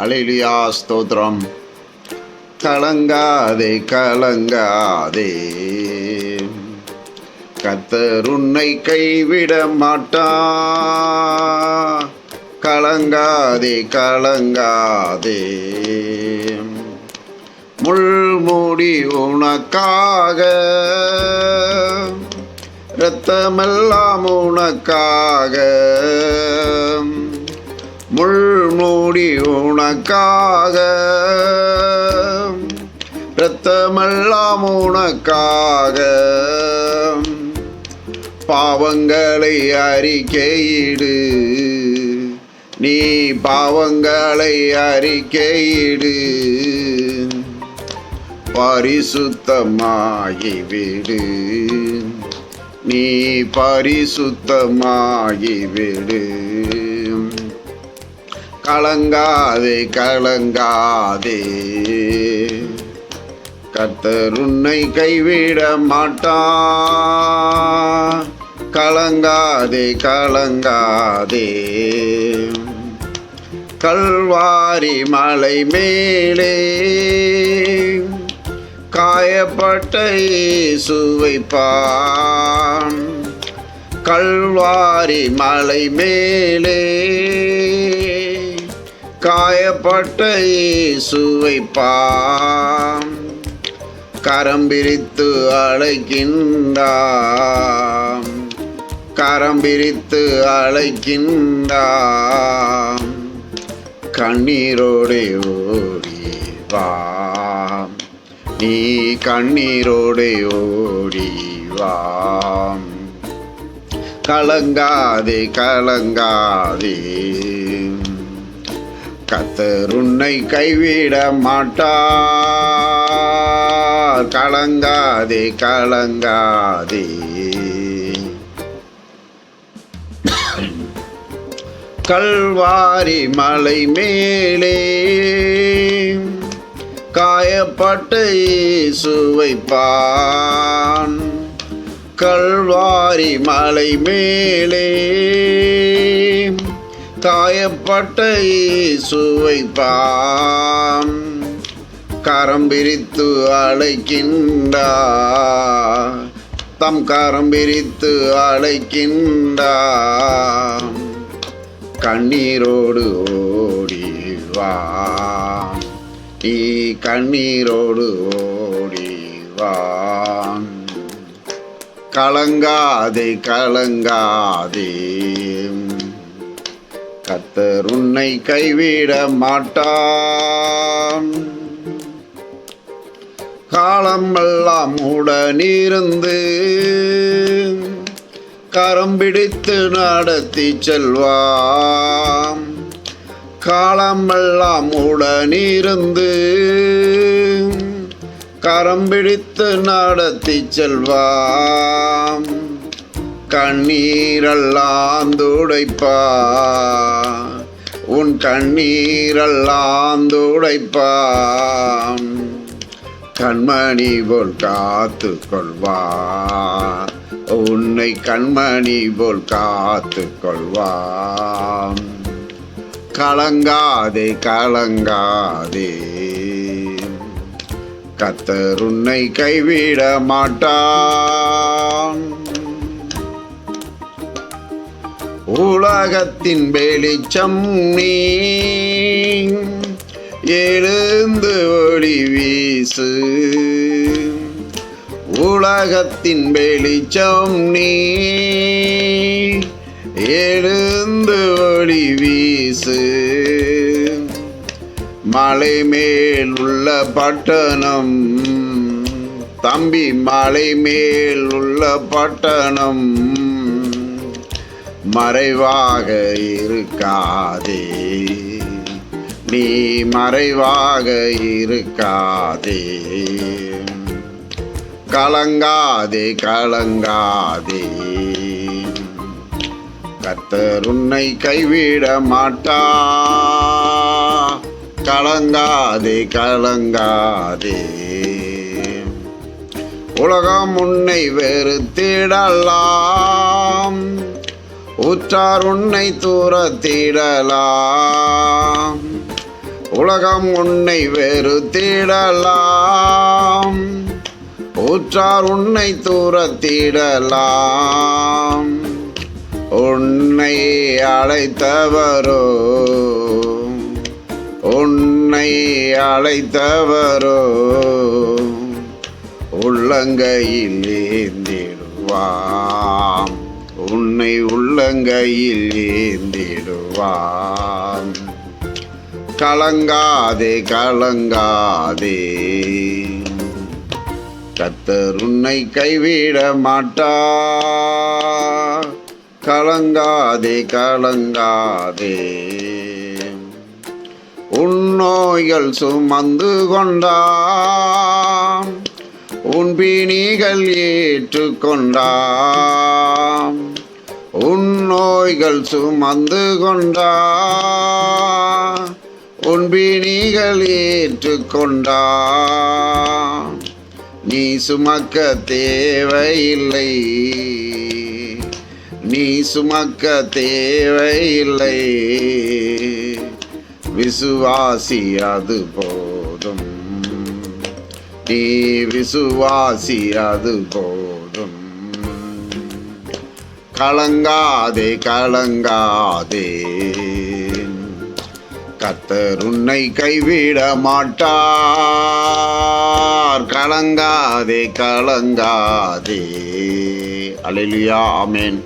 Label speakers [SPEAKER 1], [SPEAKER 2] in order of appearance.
[SPEAKER 1] அலையிலியா ஸ்தோத்திரம். கலங்காதே கலங்காதே. கத்தருன்னை கைவிட மாட்டா. கலங்காதே கலங்காதே. முள்மூடி உனக்காக. இரத்தமெல்லாம் உனக்காக. முள்மூடி உனக்காக. இரத்தமெல்லாம் உனக்காக. பாவங்களை அறிக்கையிடு. நீ பாவங்களை அறிக்கையிடு. பரிசுத்தமாகிவிடு. நீ பரிசுத்தமாகிவிடு. கலங்காதே கலங்காதே. கத்தருன்னை கைவிட மாட்டா. கலங்காதே கலங்காதே. கல்வாரி மலை மேலே காயப்பட்ட இயேசுவை கல்வாரி மலை மேலே காயப்பட்ட இயேசுவை கரம் பிரித்து அழைக்கின்றாம். கரம் பிரித்து அழைக்கின்றாம். கண்ணீரோடு ஓடி வா. நீ கண்ணீரோடு ஓடி வா. கலங்காதே கலங்காதே. கத்தருன்னை கைவிட மாட்டார். கலங்காதே கலங்காதே. கல்வாரி மலை மேலே காயப்பட்ட சுவைப்பான் கல்வாரி மலை மேலே தாயப்பட்ட இயேசுவை பாம். கரம் பிரித்து அழைக்கின்றா தம் கரம் பிரித்து அழைக்கின்றா கண்ணீரோடு ஓடி நீ கண்ணீரோடு ஓடிவான் கலங்காதே கலங்காதே. கத்தர் உன்னை கைவிட மாட்டான். காலமெல்லாம் உடனிருந்து கரம் பிடித்து நடத்தி செல்வாம். காலமெல்லாம் உடனிருந்து கரம் பிடித்து நடத்தி செல்வாம். கண்ணீரெல்லாம் துடைப்பா. உன் கண்ணீரெல்லாம் துடைப்பா. கண்மணி போல் காத்து கொள்வா. உன்னை கண்மணி போல் காத்து கொள்வா. கலங்காதே கலங்காதே. கத்தர் உன்னை கைவிட மாட்டான். உலகத்தின் வெளிச்சம் நீ. எழுந்து ஒளி வீசு. உலகத்தின் வெளிச்சம் நீ. எழுந்து ஒளி வீசு. மலை மேல் உள்ள பட்டணம். தம்பி மலை மேல் உள்ள பட்டணம். மறைவாக இருக்காதே. நீ மறைவாக இருக்காதே. கலங்காதே கலங்காதே. கர்த்தர் உன்னை கைவிட மாட்டா. கலங்காதே கலங்காதே. உலகம் உன்னை வெறுத்திடலாம். உற்றார் உன்னை தூரத்திடலாம். உலகம் உன்னை வேறு வெறுத்திடலாம். உற்றார் உன்னை தூரத்திடலாம். உன்னை அழைத்தவரோ உன்னை அழைத்தவரோ உள்ளங்கையில் ஏந்திடுவாம் உன்னை உள்ளங்கையில் ஏந்திடுவான். கலங்காதே கலங்காதே. கத்தர் உன்னை கைவிட மாட்டார் கலங்காதே கலங்காதே. உன்னோய்கள் சுமந்து கொண்டாம். உன் பிணிகள் ஏற்றுக்கொண்டாம் நோய்கள் சுமந்து கொண்டா உன்பிணிகள் ஏற்றுக்கொண்டா நீ சுமக்க தேவையில்லை நீ சுமக்க தேவையில்லை. விசுவாசி அது போதும் நீ விசுவாசி அது போதும். கலங்காதே கலங்காதே. கத்தர் உன்னை கைவிட மாட்டார். கலங்காதே கலங்காதே. அலையிலுயா ஆமேன்.